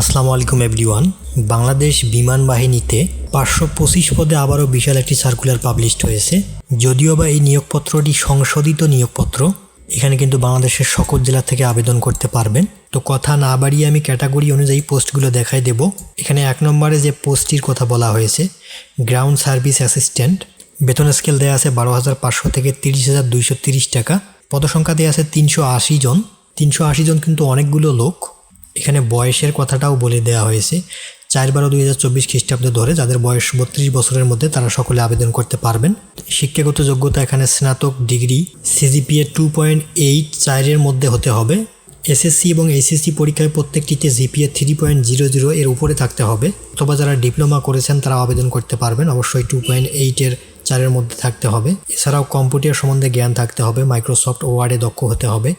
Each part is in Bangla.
আসসালামু আলাইকুম এভরিওয়ান বাংলাদেশ বিমান বাহিনীতে পাঁচশো পঁচিশ পদে আবারও বিশাল একটি সার্কুলার পাবলিশড হয়েছে। যদিও বা এই নিয়োগপত্রটি সংশোধিত নিয়োগপত্র, এখানে কিন্তু বাংলাদেশের সকল জেলা থেকে আবেদন করতে পারবেন। তো কথা না বাড়িয়ে আমি ক্যাটাগরি অনুযায়ী পোস্টগুলো দেখাই দেব। এখানে এক নম্বরে যে পোস্টটির কথা বলা হয়েছে গ্রাউন্ড সার্ভিস অ্যাসিস্ট্যান্ট বেতন স্কেল দেওয়া আছে বারো হাজার পাঁচশো থেকে তিরিশ হাজার দুইশো তিরিশ টাকা, পদসংখ্যা দেওয়া আছে তিনশো আশি জন। তিনশো আশি জন কিন্তু অনেকগুলো লোক। এখানে বয়সের কথাটাও বলে দেওয়া হয়েছে। চার বারো দুই হাজার চব্বিশ খ্রিস্টাব্দে ধরে যাদের বয়স বত্রিশ বছরের মধ্যে তারা সকলে আবেদন করতে পারবেন। শিক্ষাগত যোগ্যতা এখানে স্নাতক degree CGPA two point eight চারের মধ্যে হতে হবে। এসএসসি এবং এসএসসি পরীক্ষায় প্রত্যেকটিতে GPA three point zero zero এর উপরে থাকতে হবে। অথবা যারা ডিপ্লোমা করেছেন তারা আবেদন করতে পারবেন। অবশ্যই টু পয়েন্ট এইটের চারের মধ্যে থাকতে হবে। এছাড়াও কম্পিউটার সম্বন্ধে জ্ঞান থাকতে হবে, মাইক্রোসফট ওয়ার্ডে দক্ষ হতে হবে,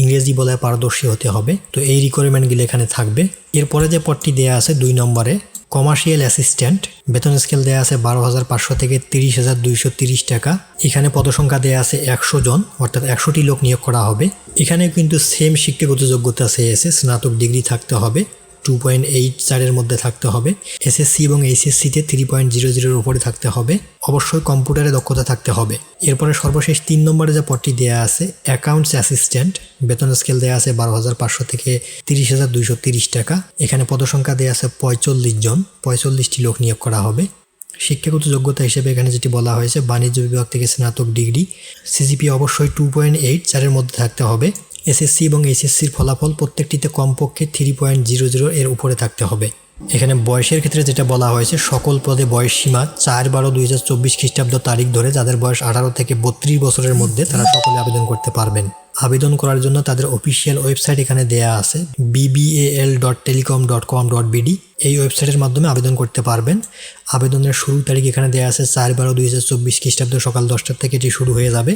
ইংরেজি বলায় পারদর্শী হতে হবে। তো এই রিকোয়ারমেন্টগুলো এখানে থাকবে। এরপরে যে পদটি দেওয়া আছে দুই নম্বরে কমার্শিয়াল অ্যাসিস্ট্যান্ট বেতন স্কেল দেওয়া আছে বারো হাজার পাঁচশো থেকে তিরিশ হাজার দুইশো তিরিশ টাকা। এখানে পদসংখ্যা দেওয়া আছে একশো জন, অর্থাৎ একশোটি লোক নিয়োগ করা হবে। এখানে কিন্তু সেম শিক্ষাগত যোগ্যতা চেয়েছে স্নাতক ডিগ্রি থাকতে হবে। টু পয়েন্ট এইট চারের মধ্যে থাকতে হবে। এসএসসি এবং এইচএসসিতে থ্রি পয়েন্ট জিরো জিরোর উপরে থাকতে হবে। অবশ্যই কম্পিউটারে দক্ষতা থাকতে হবে। এরপরে সর্বশেষ তিন নম্বরে যে পদটি দেওয়া আছে অ্যাকাউন্টস অ্যাসিস্ট্যান্ট বেতন স্কেল দেওয়া আছে বারো হাজার পাঁচশো থেকে তিরিশ হাজার দুইশো তিরিশ টাকা। এখানে পদসংখ্যা দেওয়া আছে পঁয়তাল্লিশ জন, পঁয়তাল্লিশটি লোক নিয়োগ করা হবে। শিক্ষাগত যোগ্যতা হিসেবে এখানে যেটি বলা হয়েছে, বাণিজ্য বিভাগ থেকে স্নাতক ডিগ্রি। সিজিপি অবশ্যই টু পয়েন্ট এইট চারের মধ্যে থাকতে হবে। এসএসসি এবং এইচএসসির ফলাফল প্রত্যেকটিতে কমপক্ষে থ্রি পয়েন্ট জিরো জিরো এর উপরে থাকতে হবে। এখানে বয়সের ক্ষেত্রে যেটা বলা হয়েছে, সকল পদে বয়স সীমা চার বারো দুই হাজার চব্বিশ খ্রিস্টাব্দ তারিখ ধরে যাদের বয়স আঠারো থেকে বত্রিশ বছরের মধ্যে তারা সকলে আবেদন করতে পারবেন। আবেদন করার জন্য তাদের অফিসিয়াল ওয়েবসাইট এখানে দেয়া আছে BBL dot telecom dot com dot BD এই ওয়েবসাইটের মাধ্যমে আবেদন করতে পারবেন। আবেদনের শুরু তারিখ এখানে দেওয়া আছে চার বারো দুই হাজার চব্বিশ খ্রিস্টাব্দ সকাল দশটার থেকে এটি শুরু হয়ে যাবে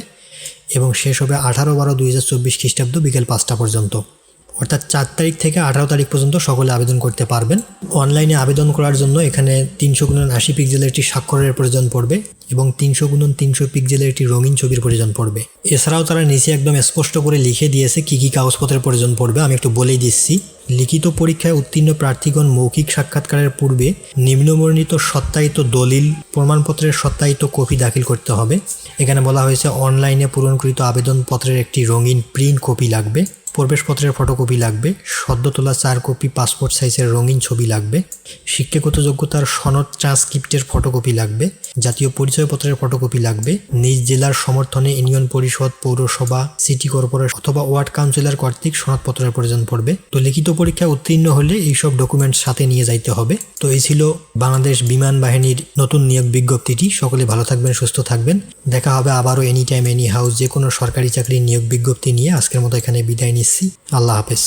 এবং শেষ হবে আঠারো বারো দুই হাজার চব্বিশ খ্রিস্টাব্দ বিকেল পাঁচটা পর্যন্ত। অর্থাৎ চার তারিখ থেকে আঠারো তারিখ পর্যন্ত সকলে আবেদন করতে পারবেন। অনলাইনে আবেদন করার জন্য এখানে তিনশো গুণন আশি পিক্সেলের একটি স্বাক্ষরের প্রয়োজন পড়বে এবং তিনশো গুণন তিনশো পিক্সেলের একটি রঙিন ছবির প্রয়োজন পড়বে। এছাড়াও তারা নিচে একদম স্পষ্ট করে লিখে দিয়েছে কী কী কাগজপত্রের প্রয়োজন পড়বে, আমি একটু বলেই দিচ্ছি। লিখিত পরীক্ষায় উত্তীর্ণ প্রার্থীগণ মৌখিক সাক্ষাৎকারের পূর্বে নিম্নবর্ণিত সত্যায়িত দলিল, প্রমাণপত্রের সত্যায়িত কপি দাখিল করতে হবে। এখানে বলা হয়েছে, অনলাইনে পূরণকৃত আবেদনপত্রের একটি রঙিন প্রিন্ট কপি লাগবে। প্রবেশপত্রের ফটোকপি লাগবে, সদ্য তোলা চার কপি পাসপোর্ট সাইজের রঙিন ছবি লাগবে, শিক্ষাগত যোগ্যতার সনদ ট্রান্সক্রিপ্টের ফটোকপি লাগবে, জাতীয় পরিচয়পত্রের ফটোকপি লাগবে, নিজ জেলার সমর্থনে ইউনিয়ন পরিষদ, পৌরসভা, সিটি কর্পোরেশন অথবা ওয়ার্ড কাউন্সিলর কর্তৃক সনদপত্রের প্রয়োজন পড়বে। তো লিখিত পরীক্ষায় উত্তীর্ণ হলে এইসব ডকুমেন্ট সাথে নিয়ে যাইতে হবে। তো এই ছিল বাংলাদেশ বিমান বাহিনীর নতুন নিয়োগ বিজ্ঞপ্তিটি। সকলে ভালো থাকবেন, সুস্থ থাকবেন। দেখা হবে আবারও এনি টাইম এনি হাউস যে কোনো সরকারি চাকরির নিয়োগ বিজ্ঞপ্তি নিয়ে। আজকের মতো এখানে বিদায় নিচ্ছি আল্লাহ হাফেজ